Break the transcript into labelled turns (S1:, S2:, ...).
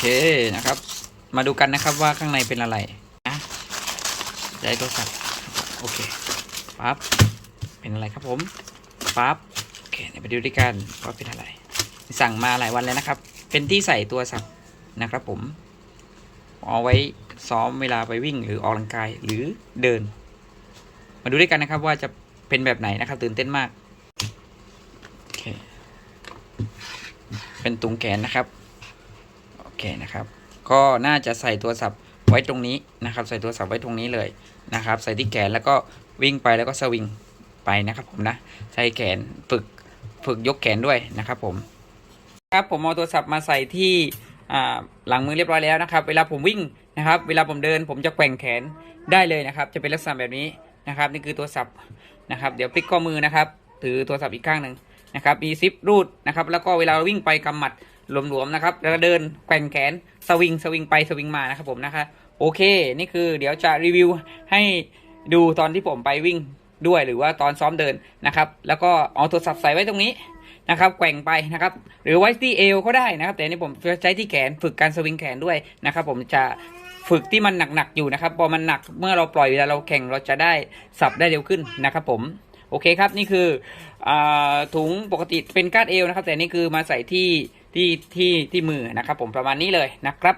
S1: เคนะครับ มาดูกันนะครับว่าข้างในเป็นอะไรนะได้โทรศัพท์โอเคปั๊บเป็นอะไรครับผมปั๊บโอเคเดี๋ยวไปดูด้วยกันว่าเป็นอะไร สั่งมาหลายวันแล้วนะครับ เป็นที่ใส่ตัวสับนะครับผมเอาไว้ซ้อมเวลาไปวิ่งหรือออกกำลังกายหรือเดิน มาดูด้วยกันนะครับว่าจะเป็นแบบไหนนะครับ ตื่นเต้นมากโอเคเป็นตุงแขนนะครับ เคนะครับ ก็น่าจะใส่ตัวสับไว้ตรงนี้นะครับ ใส่ตัวสับไว้ตรงนี้เลยนะครับ ใส่ที่แขนแล้วก็วิ่งไปแล้วก็สวิงไปนะครับผมนะใช้แขนฝึกฝึกยกแขนด้วยนะครับผม ครับผมเอาโทรศัพท์มาใส่ที่หลังมือเรียบร้อยแล้วนะครับ เวลาผมวิ่งนะครับ เวลาผมเดินผมจะแกว่งแขนได้เลยนะครับ จะเป็นลักษณะแบบนี้นะครับ นี่คือโทรศัพท์นะครับ เดี๋ยวพลิกข้อมือนะครับ ถือโทรศัพท์อีกข้างหนึ่งนะครับ มีซิปรูดนะครับ แล้วก็เวลาวิ่งไปกำหมัด หลวมๆนะครับ แล้วก็เดินแกว่งแขนสวิงสวิงไปสวิงมานะครับผมนะคะโอเค นี่คือเดี๋ยวจะรีวิวให้ดูตอนที่ผมไปวิ่งด้วยหรือว่าตอนซ้อมเดินนะครับ แล้วก็เอาโทรศัพท์ใส่ไว้ตรงนี้นะครับแกว่งไปนะครับ หรือไว้ที่เอวก็ได้นะครับ แต่นี่ผมจะใช้ที่แขนฝึกการสวิงแขนด้วยนะครับ ผมจะฝึกที่มันหนักๆอยู่นะครับพอมันหนักเมื่อเราปล่อยเวลาเราแข่งเราจะได้สับได้เร็วขึ้นนะครับ ผมโอเคครับนี่คืออถุงปกติเป็นคาดเอวนะครับ แต่นี่คือมาใส่ที่ ที่ที่ที่มือนะครับผมประมาณนี้เลยนะครับ